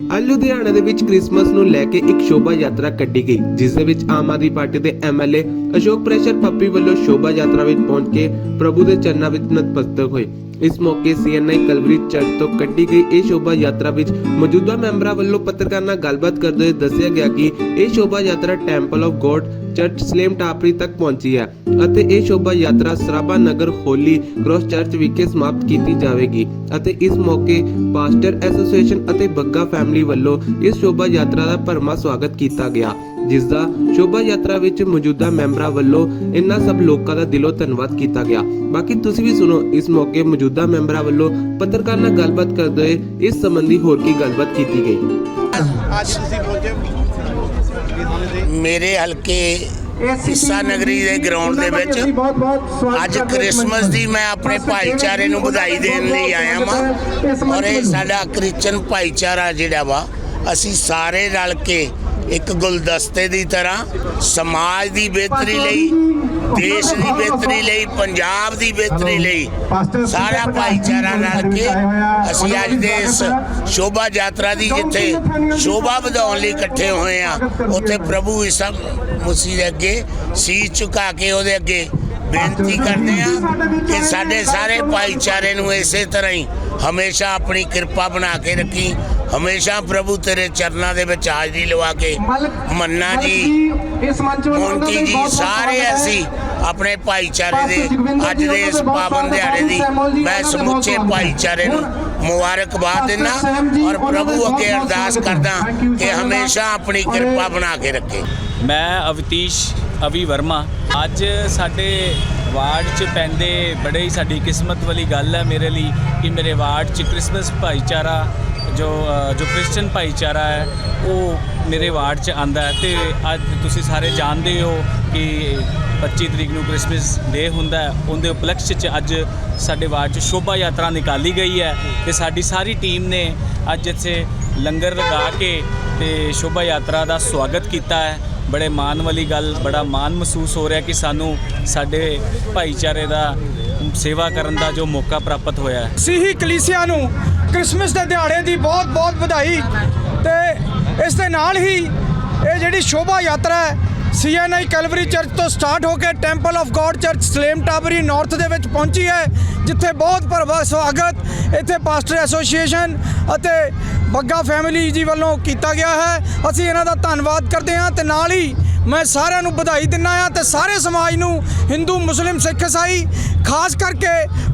ਲੁਧਿਆਣਾ ਦੇ ਵਿੱਚ ਕ੍ਰਿਸਮਸ ਨੂੰ ਲੈ ਕੇ ਇੱਕ ਸ਼ੋਭਾ ਯਾਤਰਾ ਕੱਢੀ ਗਈ, ਜਿਸ ਦੇ ਵਿੱਚ ਆਮ ਆਦਮੀ ਪਾਰਟੀ ਦੇ ਐਮਐਲਏ ਅਸ਼ੋਕ ਪ੍ਰੈਸ਼ਰ ਪੱਪੀ ਵੱਲੋਂ ਸ਼ੋਭਾ ਯਾਤਰਾ ਵਿੱਚ ਪਹੁੰਚ ਕੇ ਪ੍ਰਭੂ ਦੇ ਚਰਨਾਂ ਵਿੱਚ ਨਤਮਸਤਕ ਹੋਏ। ਇਸ ਮੌਕੇ ਸੀਐਨਆਈ ਕਲਵਰੀ ਚਰਚ ਤੋਂ ਕੱਢੀ ਗਈ ਇਹ ਸ਼ੋਭਾ ਯਾਤਰਾ ਵਿੱਚ ਮੌਜੂਦਾ ਮੈਂਬਰਾਂ ਵੱਲੋਂ ਪੱਤਰਕਾਰਾਂ ਨਾਲ ਗੱਲਬਾਤ ਕਰਦੇ ਹੋਏ ਦੱਸਿਆ ਗਿਆ ਕਿ ਇਹ ਸ਼ੋਭਾ ਯਾਤਰਾ temple of god church Salem Tabri ਤੱਕ ਪਹੁੰਚੀ ਹੈ ਅਤੇ ਇਹ ਸ਼ੋਭਾ ਯਾਤਰਾ Sarabha Nagar holy cross church ਵਿਖੇ ਸਮਾਪਤ ਕੀਤੀ ਜਾਵੇਗੀ ਅਤੇ ਇਸ ਮੌਕੇ ਪਾਸਟਰ ਐਸੋਸੀਏਸ਼ਨ ਅਤੇ ਬੱਗਾ ਫੈਮਿਲੀ ਵੱਲੋਂ ਇਸ ਸ਼ੋਭਾ ਯਾਤਰਾ ਦਾ ਭਰਮਾ ਸਵਾਗਤ ਕੀਤਾ ਗਿਆ ਜਿਸ ਦਾ ਸ਼ੋਭਾ ਯਾਤਰਾ ਵਿੱਚ ਮੌਜੂਦਾ ਮੈਂਬਰਾਂ ਵੱਲੋਂ ਇਨ੍ਹਾਂ ਸਭ ਲੋਕਾਂ ਦਾ ਦਿਲੋਂ ਧੰਨਵਾਦ ਕੀਤਾ ਗਿਆ। ਬਾਕੀ ਤੁਸੀਂ ਵੀ ਸੁਣੋ, ਇਸ ਮੌਕੇ ਮੌਜੂਦਾ ਮੈਂਬਰਾਂ ਵੱਲੋਂ ਪੱਤਰਕਾਰ ਨਾਲ ਗੱਲਬਾਤ ਕਰਦੇ ਹੋਏ ਇਸ ਸੰਬੰਧੀ ਹੋਰ ਕੀ ਗੱਲਬਾਤ ਕੀਤੀ ਗਈ। ਅੱਜ ਤੁਸੀਂ ਪਹੁੰਚੇ ਮੇਰੇ ਹਲਕੇ ਹਿੱਸਾ ਨਗਰੀ ਦੇ ਗਰਾਊਂਡ ਦੇ ਵਿੱਚ ਅੱਜ ਕ੍ਰਿਸਮਸ ਦੀ ਮੈਂ ਆਪਣੇ ਭਾਈਚਾਰੇ ਨੂੰ ਵਧਾਈ ਦੇਣ ਲਈ ਆਇਆ ਵਾਂ। ਔਰ ਇਹ ਸਾਡਾ ਕ੍ਰਿਸਚਨ ਭਾਈਚਾਰਾ ਜਿਹੜਾ ਵਾ ਅਸੀਂ ਸਾਰੇ ਰਲ ਕੇ ਇੱਕ ਗੁਲਦਸਤੇ ਦੀ ਤਰ੍ਹਾਂ ਸਮਾਜ ਦੀ ਬਿਹਤਰੀ ਲਈ ਦੇਸ਼ ਦੀ ਬਿਹਤਰੀ ਲਈ ਪੰਜਾਬ ਦੀ ਬਿਹਤਰੀ ਲਈ ਸਾਰਾ ਭਾਈਚਾਰਾ ਰਲ ਕੇ ਅਸੀਂ ਅੱਜ ਦੇ ਇਸ ਸ਼ੋਭਾ ਯਾਤਰਾ ਦੀ ਜਿੱਥੇ ਸ਼ੋਭਾ ਵਧਾਉਣ ਲਈ ਇਕੱਠੇ ਹੋਏ ਆ ਉੱਥੇ ਪ੍ਰਭੂ ਈਸਾ ਮਸੀਹ ਦੇ ਅੱਗੇ ਸੀਸ ਝੁਕਾ ਕੇ ਉਹਦੇ ਅੱਗੇ ਬੇਨਤੀ ਕਰਦੇ ਆ ਕਿ ਸਾਡੇ ਸਾਰੇ ਭਾਈਚਾਰੇ ਨੂੰ ਇਸੇ ਤਰ੍ਹਾਂ ਹੀ ਹਮੇਸ਼ਾ ਆਪਣੀ ਕਿਰਪਾ ਬਣਾ ਕੇ ਰੱਖੀ ਹਮੇਸ਼ਾ ਪ੍ਰਭੂ ਤੇਰੇ ਚਰਨਾਂ ਦੇ ਵਿੱਚ ਹਾਜ਼ਰੀ ਲਵਾ ਕੇ ਮੰਨਾ ਜੀ ਇਸ ਮੰਚ ਮੋਂਟੀ ਜੀ ਸਾਰੇ ਅਸੀਂ ਆਪਣੇ ਭਾਈਚਾਰੇ ਦੇ ਅੱਜ ਦੇ ਇਸ ਪਾਵਨ ਦਿਹਾੜੇ ਦੀ ਮੈਂ ਸਮੁੱਚੇ ਭਾਈਚਾਰੇ ਨੂੰ ਮੁਬਾਰਕਬਾਦ ਦਿੰਦਾ ਔਰ ਪ੍ਰਭੂ ਅੱਗੇ ਅਰਦਾਸ ਕਰਦਾ ਕਿ ਹਮੇਸ਼ਾ ਆਪਣੀ ਕਿਰਪਾ ਬਣਾ ਕੇ ਰੱਖੇ। ਮੈਂ ਅਵਤੀਸ਼ ਅਵੀ ਵਰਮਾ ਅੱਜ ਸਾਡੇ ਵਾਰਡ 'ਚ ਪੈਂਦੇ ਬੜੇ ਹੀ ਸਾਡੀ ਕਿਸਮਤ ਵਾਲੀ ਗੱਲ ਹੈ ਮੇਰੇ ਲਈ ਕਿ ਮੇਰੇ ਵਾਰਡ 'ਚ ਕ੍ਰਿਸਮਸ ਭਾਈਚਾਰਾ, ਜੋ ਜੋ ਕ੍ਰਿਸਚੀਅਨ ਭਾਈਚਾਰਾ ਹੈ, ਉਹ ਮੇਰੇ ਵਾਰਡ 'ਚ ਆਂਦਾ ਹੈ ਤੇ ਅੱਜ ਤੁਸੀਂ ਸਾਰੇ ਜਾਣਦੇ ਹੋ ਕਿ 25 ਤਰੀਕ ਨੂੰ ਕ੍ਰਿਸਮਸ ਡੇ ਹੁੰਦਾ ਹੈ। ਉਹਦੇ ਉਪਲਕਸ਼ 'ਚ ਅੱਜ ਸਾਡੇ ਵਾਰਡ 'ਚ ਸ਼ੋਭਾ ਯਾਤਰਾ ਨਿਕਾਲੀ ਗਈ ਹੈ ਤੇ ਸਾਡੀ ਸਾਰੀ ਟੀਮ ਨੇ ਅੱਜ ਇੱਥੇ ਲੰਗਰ ਲਗਾ ਕੇ ਤੇ ਸ਼ੋਭਾ ਯਾਤਰਾ ਦਾ ਸਵਾਗਤ ਕੀਤਾ ਹੈ। ਬੜੇ ਮਾਣ ਵਾਲੀ ਗੱਲ, ਬੜਾ ਮਾਣ ਮਹਿਸੂਸ ਹੋ ਰਿਹਾ ਕਿ ਸਾਨੂੰ ਸਾਡੇ ਭਾਈਚਾਰੇ ਦਾ ਸੇਵਾ ਕਰਨ ਦਾ ਜੋ ਮੌਕਾ ਪ੍ਰਾਪਤ ਹੋਇਆ ਹੈ। ਸਿੱਹੀ ਕਲੀਸਿਆ ਨੂੰ ਕ੍ਰਿਸਮਸ ਦੇ ਦਿਹਾੜੇ ਦੀ ਬਹੁਤ ਬਹੁਤ ਵਧਾਈ ਤੇ ਇਸ ਦੇ ਨਾਲ ਹੀ ਇਹ ਜਿਹੜੀ ਸ਼ੋਭਾ ਯਾਤਰਾ ਹੈ ਸੀਐਨਆਈ ਕੈਲਵਰੀ ਚਰਚ ਤੋਂ ਸਟਾਰਟ ਹੋ ਕੇ temple of god church Salem Tabri north ਦੇ ਵਿੱਚ ਪਹੁੰਚੀ ਹੈ, ਜਿੱਥੇ ਬਹੁਤ ਭਰਵਾ ਸਵਾਗਤ ਇੱਥੇ ਪਾਸਟਰ ਐਸੋਸੀਏਸ਼ਨ ਅਤੇ ਬੱਗਾ ਫੈਮਿਲੀ ਜੀ ਵੱਲੋਂ ਕੀਤਾ ਗਿਆ ਹੈ। ਅਸੀਂ ਇਹਨਾਂ ਦਾ ਧੰਨਵਾਦ ਕਰਦੇ ਹਾਂ ਤੇ ਨਾਲ ਹੀ ਮੈਂ ਸਾਰਿਆਂ ਨੂੰ ਵਧਾਈ ਦਿੰਦਾ ਹਾਂ ਤੇ ਸਾਰੇ ਸਮਾਜ ਨੂੰ ਹਿੰਦੂ ਮੁਸਲਿਮ ਸਿੱਖ ਈਸਾਈ ਖਾਸ ਕਰਕੇ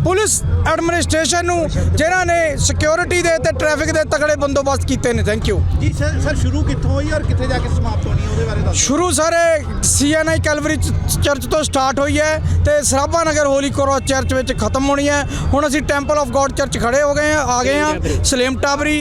ਪੁਲਿਸ ਐਡਮਿਨਿਸਟ੍ਰੇਸ਼ਨ ਨੂੰ ਜਿਨ੍ਹਾਂ ਨੇ ਸਿਕਿਉਰਿਟੀ ਦੇ ਤੇ ਟ੍ਰੈਫਿਕ ਦੇ ਤਗੜੇ ਬੰਦੋਬਸਤ ਕੀਤੇ ਨੇ। Thank you ji sir sir ਸ਼ੁਰੂ ਕਿੱਥੋਂ ਹੋਈ ਔਰ ਕਿੱਥੇ ਜਾ ਕੇ ਸਮਾਪਤ ਹੋਣੀ ਹੈ ਉਹਦੇ ਬਾਰੇ ਦੱਸੋ। ਸ਼ੁਰੂ ਸਾਰੇ ਸੀਐਨਆਈ ਕੈਲਵਰੀ ਚਰਚ ਤੋਂ ਸਟਾਰਟ ਹੋਈ ਹੈ ਤੇ Sarabha Nagar holy cross church ਵਿੱਚ ਖਤਮ ਹੋਣੀ ਹੈ। ਹੁਣ ਅਸੀਂ ਟੈਂਪਲ ਆਫ ਗੋਡ ਚਰਚ ਖੜੇ ਹੋ ਗਏ ਹਾਂ ਆ ਗਏ ਹਾਂ ਸਲੇਮ ਟਾਬਰੀ